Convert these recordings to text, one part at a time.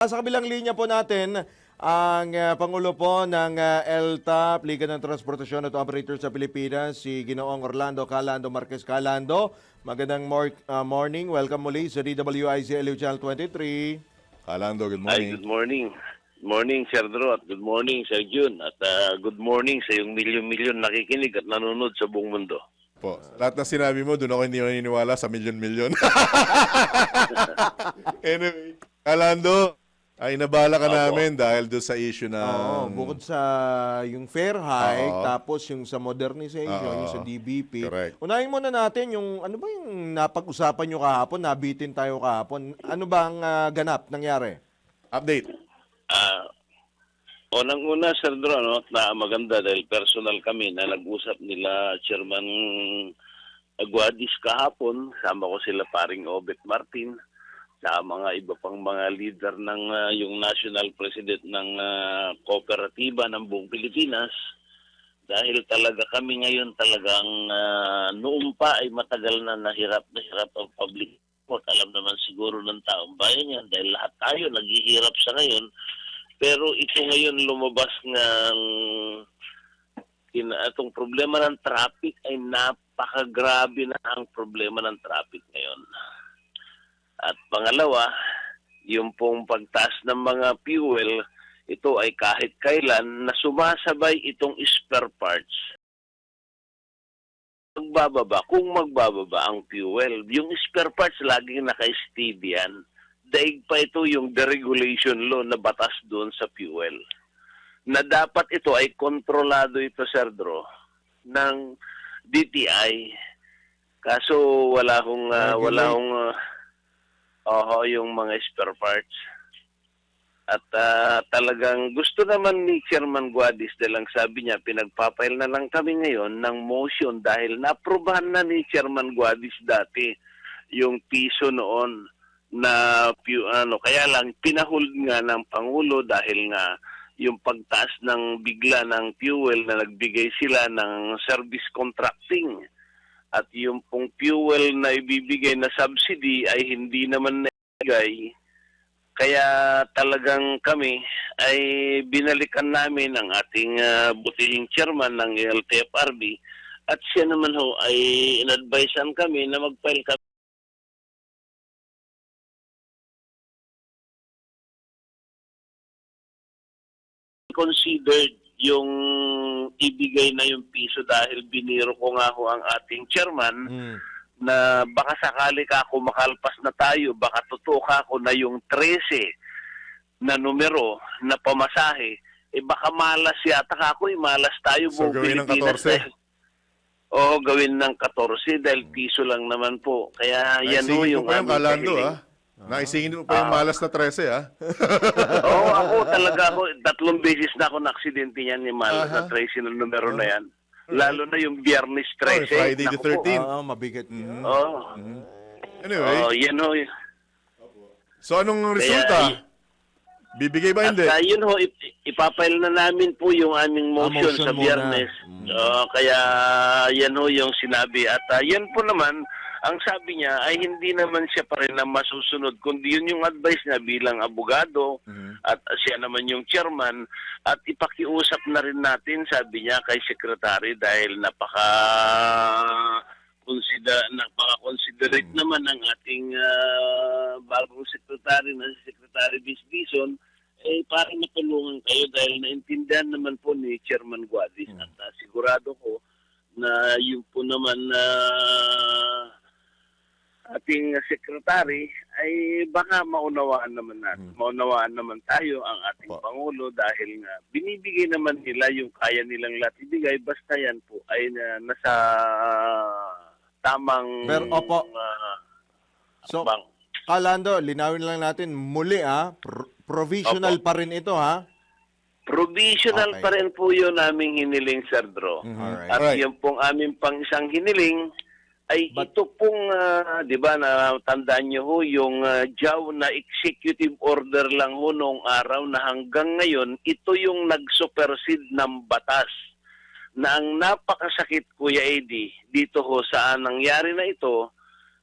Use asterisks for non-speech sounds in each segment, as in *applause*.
Sa kabilang linya po natin, ang uh, Pangulo po ng uh, ELTAP, Liga ng Transportasyon at Operators sa Pilipinas, si Ginoong Orlando Calando Marquez Calando. Magandang mor- uh, morning. Welcome muli sa DWIC LU Channel 23. Kalando, good Hi, morning. good morning. Good morning, Sir Dro, at good morning, Sir Jun. At ah, good morning sa yung milyon-milyon nakikinig at nanonood sa buong mundo. Po. Lahat ng sinabi mo, doon ako hindi naniniwala sa milyon-milyon. *laughs* anyway, Kalando, ay nabala ka Opo. namin dahil doon sa issue na... Oo, bukod sa yung fair hike, Oo. tapos yung sa modernization, Oo. yung sa DBP. Correct. Unahin muna natin yung ano ba yung napag-usapan nyo kahapon, nabitin tayo kahapon. Ano ba ang ah, ganap nangyari? Update. Ah, Unang-una, Sir Dro, no, na maganda dahil personal kami na nag-usap nila Chairman Aguadis kahapon. Sama ko sila paring Obet Martin sa mga iba pang mga leader ng ah, yung national president ng ah, kooperatiba ng buong Pilipinas. Dahil talaga kami ngayon talagang ah, noong pa ay matagal na nahirap na hirap ang public support. Alam naman siguro ng taong bayan yan dahil lahat tayo naghihirap sa ngayon. Pero ito ngayon lumabas ng kin itong problema ng traffic ay napakagrabe na ang problema ng traffic ngayon. At pangalawa, yung pong pagtaas ng mga fuel, ito ay kahit kailan na sumasabay itong spare parts. Magbababa, kung magbababa ang fuel, yung spare parts laging naka-steady yan. Daig pa ito yung deregulation law na batas doon sa fuel. Na dapat ito ay kontrolado ito, Sir Dro, ng DTI. Kaso wala hong, ah, wala Regulate. hong, oho, yung mga spare parts. At ah, talagang gusto naman ni Chairman Guadis dahil ang sabi niya, pinagpapail na lang kami ngayon ng motion dahil naprobahan na ni Chairman Guadis dati yung piso noon na pu- ano kaya lang pinahold nga ng pangulo dahil nga yung pagtaas ng bigla ng fuel na nagbigay sila ng service contracting at yung pong fuel na ibibigay na subsidy ay hindi naman naibigay. Kaya talagang kami ay binalikan namin ang ating ah, butihing chairman ng LTFRB at siya naman ho ay inadvisean kami na mag-file kami. Considered yung ibigay na yung piso dahil biniro ko nga ho ang ating chairman Hmm. na baka sakali ka ako makalpas na tayo, baka totoo ka ako na yung 13 na numero na pamasahe, eh baka malas yata ka ako, eh, malas tayo So, buong gawin ng Pilipinas 14? dahil- Oo, gawin ng 14 dahil piso lang naman po. Kaya yan ho yung mo pa yung aming Kalando, ah. Naisingin mo pa yung malas na 13, ah. *laughs* Oo, ako talaga ako, tatlong beses na ako na-aksidente yan ni Malas na Tracy na numero na yan. Lalo na yung Biyernes Oh, 13. Friday the Naku po. 13th. Ah, mabigat. Mhm. Oo. Anyway, Oo, yan ho. so anong resulta? Bibigay ba hindi? At uh, yun ho, ip- ipapail na namin po yung aming motion, motion sa muna. biyernes. Mm. Oo, kaya yan ho yung sinabi. At uh, yan po naman, ang sabi niya ay hindi naman siya pa rin na masusunod, kundi yun yung advice niya bilang abogado Mhm. at siya naman yung chairman. At ipakiusap na rin natin, sabi niya, kay secretary dahil napaka consider napaka-considerate naman ang ating ah, bagong secretary na si Secretary Bisbison eh parang natulungan kayo dahil naintindihan naman po ni Chairman Guadis at ah, sigurado ko na yun po naman na ating secretary ay baka maunawaan naman natin. Maunawaan naman tayo ang ating Po. Pangulo dahil nga binibigay naman nila yung kaya nilang lahat ibigay basta yan po ay na, nasa tamang Pero, opo. ah, So, bang. Kalando, linawin lang natin muli ah, Pro- provisional Opo. pa rin ito ha. Provisional Okay. pa rin po yun naming hiniling, Sir Dro. Mhm. Alright. At Alright. yung pong aming pang isang hiniling ay But- ito pong, ah, di ba, na tandaan nyo ho, yung uh, JAW na executive order lang ho noong araw na hanggang ngayon, ito yung nag-supersede ng batas. Na ang napakasakit, Kuya Eddie, dito ho sa nangyari na ito,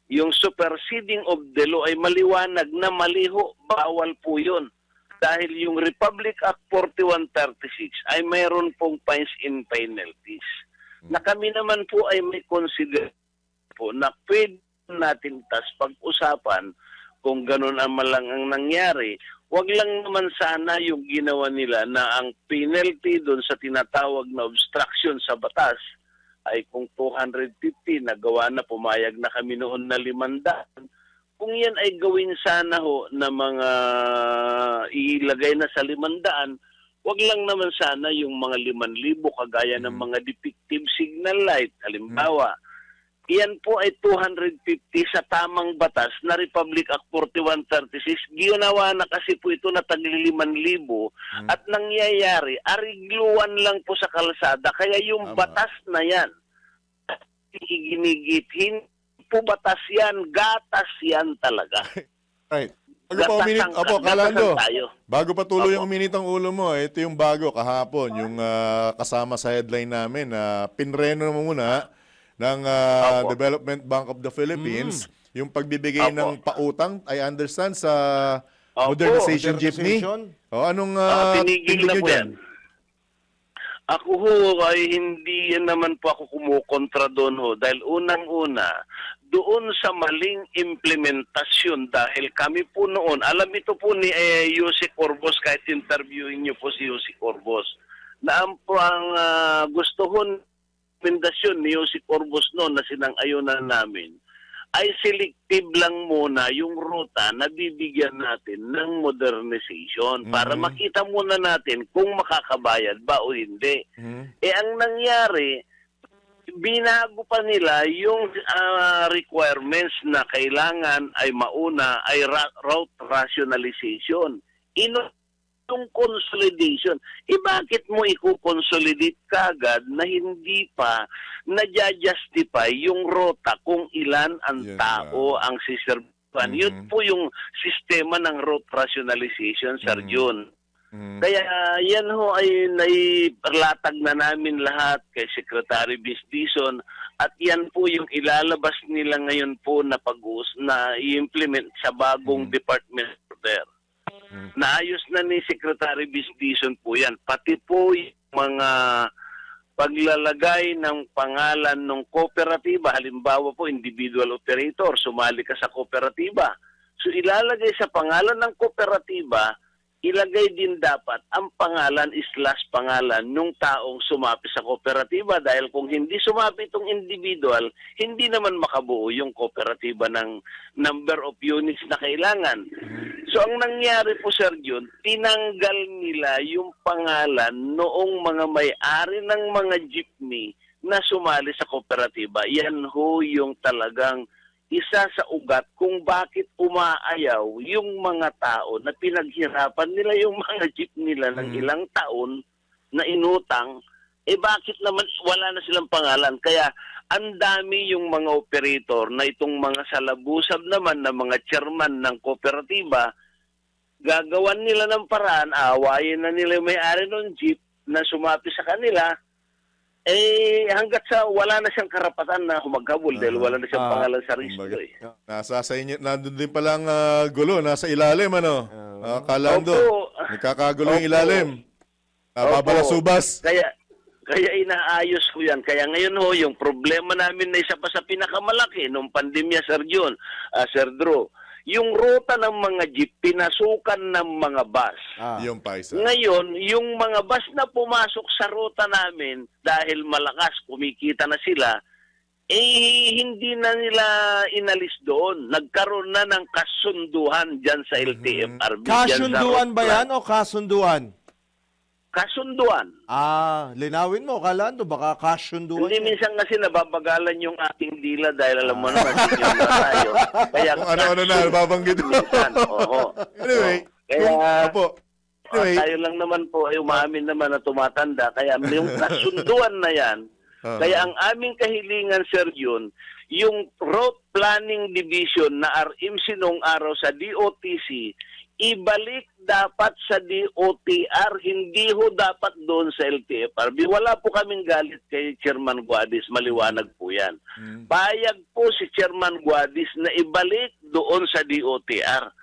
yung superseding of the law ay maliwanag na mali ho, bawal po yun. dahil yung Republic Act 4136 ay mayroon pong fines and penalties. Na kami naman po ay may consider po na pwede natin tas pag-usapan kung ganun ang malang ang nangyari. Huwag lang naman sana yung ginawa nila na ang penalty doon sa tinatawag na obstruction sa batas ay kung 250 nagawa na pumayag na kami noon na limandaan. Kung yan ay gawin sana ho na mga ilagay na sa limandaan, wag lang naman sana yung mga liman libo kagaya ng mga defective signal light. Halimbawa, Iyan po ay 250 sa tamang batas na Republic Act 4136. Ginawa na kasi po ito na tagli 5,000 at nangyayari, arigluan lang po sa kalsada. Kaya yung Tama. batas na yan, iginigit, hindi po batas yan, gatas yan talaga. *laughs* Right. Bago pa uminit, opo, Kalando. Bago pa tuloy Opo. yung uminit ang ulo mo, ito yung bago kahapon, yung ah, kasama sa headline namin na pinreno mo muna ng ah, Opo. Development Bank of the Philippines, yung pagbibigay Opo. ng pautang, I understand, sa Opo. modernization jeepney. O, anong Ah, uh, tinigil na po yan. Ako ho ay hindi naman po ako kumukontra doon ho dahil unang-una doon sa maling implementasyon dahil kami po noon, alam ito po ni eh, Yusik Orbos kahit interviewin niyo po si Yusik Orbos na ang, ang ah, gusto ho implementasyon ni Yusik Orbos noon na sinang-ayunan namin ay selective lang muna yung ruta na bibigyan natin ng modernization para Mhm. makita muna natin kung makakabayad ba o hindi. Mhm. Eh ang nangyari, binago pa nila yung ah, requirements na kailangan ay mauna ay ra- route rationalization. Ino yung consolidation. Eh bakit mo i-consolidate kagad na hindi pa na-justify yung rota kung ilan ang Yan tao ang siserbuhan. Mhm. Yun po yung sistema ng route rationalization, Sir Mhm. Jun. Mhm. Kaya yan ho ay nailatag na namin lahat kay Secretary Bisdison at yan po yung ilalabas nila ngayon po na pag na i-implement sa bagong Mm. department order. Mm. Naayos na ni Secretary Bisdison po yan. Pati po yung mga paglalagay ng pangalan ng kooperatiba, halimbawa po individual operator, sumali ka sa kooperatiba. So ilalagay sa pangalan ng kooperatiba, ilagay din dapat ang pangalan slash pangalan ng taong sumapi sa kooperatiba dahil kung hindi sumapi itong individual, hindi naman makabuo yung kooperatiba ng number of units na kailangan. So ang nangyari po Sir Jun, tinanggal nila yung pangalan noong mga may-ari ng mga jeepney na sumali sa kooperatiba. Yan ho yung talagang isa sa ugat kung bakit umaayaw yung mga tao na pinaghirapan nila yung *laughs* mga jeep nila ng Mm. ilang taon na inutang, eh bakit naman wala na silang pangalan? Kaya ang dami yung mga operator na itong mga salabusab naman na mga chairman ng kooperatiba, gagawan nila ng paraan, aawayin na nila may-ari ng jeep na sumapi sa kanila, eh hanggat sa wala na siyang karapatan na humaghabol dahil wala na siyang Ah, pangalan sa kumbaga. eh. Nasa sa inyo, nandun din palang ah, gulo, nasa ilalim, ano? Ah, Kalando, Opo. nagkakagulo yung ilalim. Nababalasubas. Kaya kaya inaayos ko yan. Kaya ngayon ho, yung problema namin na isa pa sa pinakamalaki nung pandemya, Sir John, ah, Sir Drew, yung ruta ng mga jeep, pinasukan ng mga bus. Ah. Yung paisa. Ngayon, yung mga bus na pumasok sa ruta namin dahil malakas, kumikita na sila, eh hindi na nila inalis doon. Nagkaroon na ng kasunduhan dyan sa LTFRB. dyan sa Kasunduan ba yan o kasunduan? Kasunduan. Ah, linawin mo, Kalando, baka kasunduan Hindi yan. minsan kasi nababagalan yung ating dila dahil alam mo naman, senior na tayo. *laughs* Kaya Kung ano-ano na, babanggit mo. minsan, oo. Anyway, Kaya, kung, apo, Ah, anyway, tayo lang naman po ay umamin naman na tumatanda. Kaya yung *laughs* kasunduan na yan, Ah. kaya ang aming kahilingan, Sir Yun, yung Road Planning Division na RMC nung araw sa DOTC, ibalik dapat sa DOTR, hindi ho dapat doon sa LTFRB. Wala po kaming galit kay Chairman Guadis, maliwanag po yan. Mm. Payag po si Chairman Guadis na ibalik doon sa DOTR.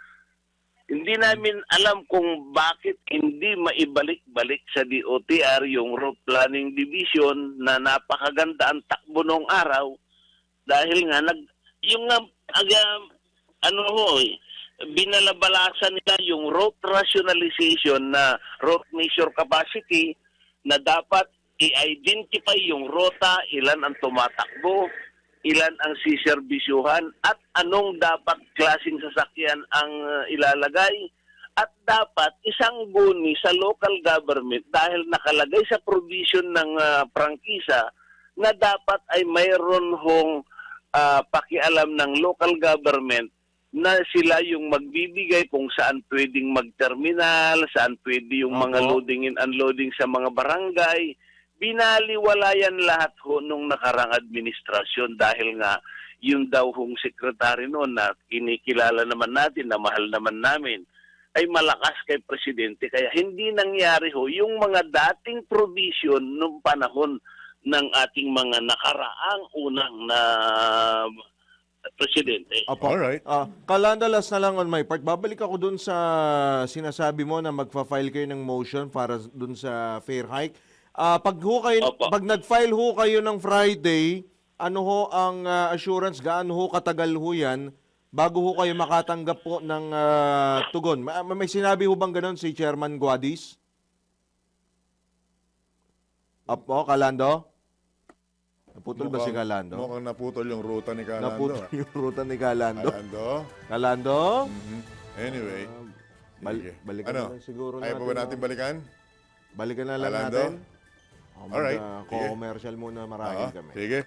Hindi namin alam kung bakit hindi maibalik-balik sa DOTR yung Route Planning Division na napakaganda ang takbo nung araw dahil nga nag yung nga aga, ano ho eh, binalabalasan nila yung route rationalization na route measure capacity na dapat i-identify yung rota, ilan ang tumatakbo, ilan ang siserbisyuhan, at anong dapat klaseng sasakyan ang uh, ilalagay. At dapat isang guni sa local government dahil nakalagay sa provision ng uh, prangkisa na dapat ay mayroon hong ah, pakialam ng local government na sila yung magbibigay kung saan pwedeng mag-terminal, saan pwede yung mga Opo. loading and unloading sa mga barangay. Binaliwalayan lahat ho nung nakarang administrasyon dahil nga yung daw hong sekretary noon na kinikilala naman natin, na mahal naman namin, ay malakas kay presidente. Kaya hindi nangyari ho yung mga dating provision nung panahon ng ating mga nakaraang unang na presidente. Opo. Alright. Ah, Kalanda, last na lang on my part. Babalik ako dun sa sinasabi mo na magfa-file kayo ng motion para dun sa fair hike. Ah, pag ho kayo, Opo. pag nag-file ho kayo ng Friday, ano ho ang ah, assurance, gaano ho katagal ho yan bago ho kayo makatanggap po ng ah, tugon? Ma- May, sinabi ho bang ganun si Chairman Guadis? Opo, Kalando? Naputol ba si Kalando? Mukhang naputol yung ruta ni Kalando. Naputol *laughs* yung ruta ni Kalando. Kalando. Kalando? Mhm. Anyway. Bal- sige. balikan ano? na siguro Ayaw pa natin, ba natin balikan? Balikan na lang Kalando? natin. Oh, Alright, uh, sige. commercial muna marahil Oo, kami. Sige.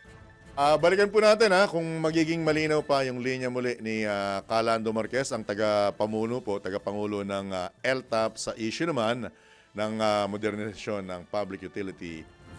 Ah, balikan po natin ha kung magiging malinaw pa yung linya muli ni ah, Calando Marquez, ang taga-pamuno po, taga-pangulo ng ah, LTAP sa issue naman ng ah, modernisasyon ng public utility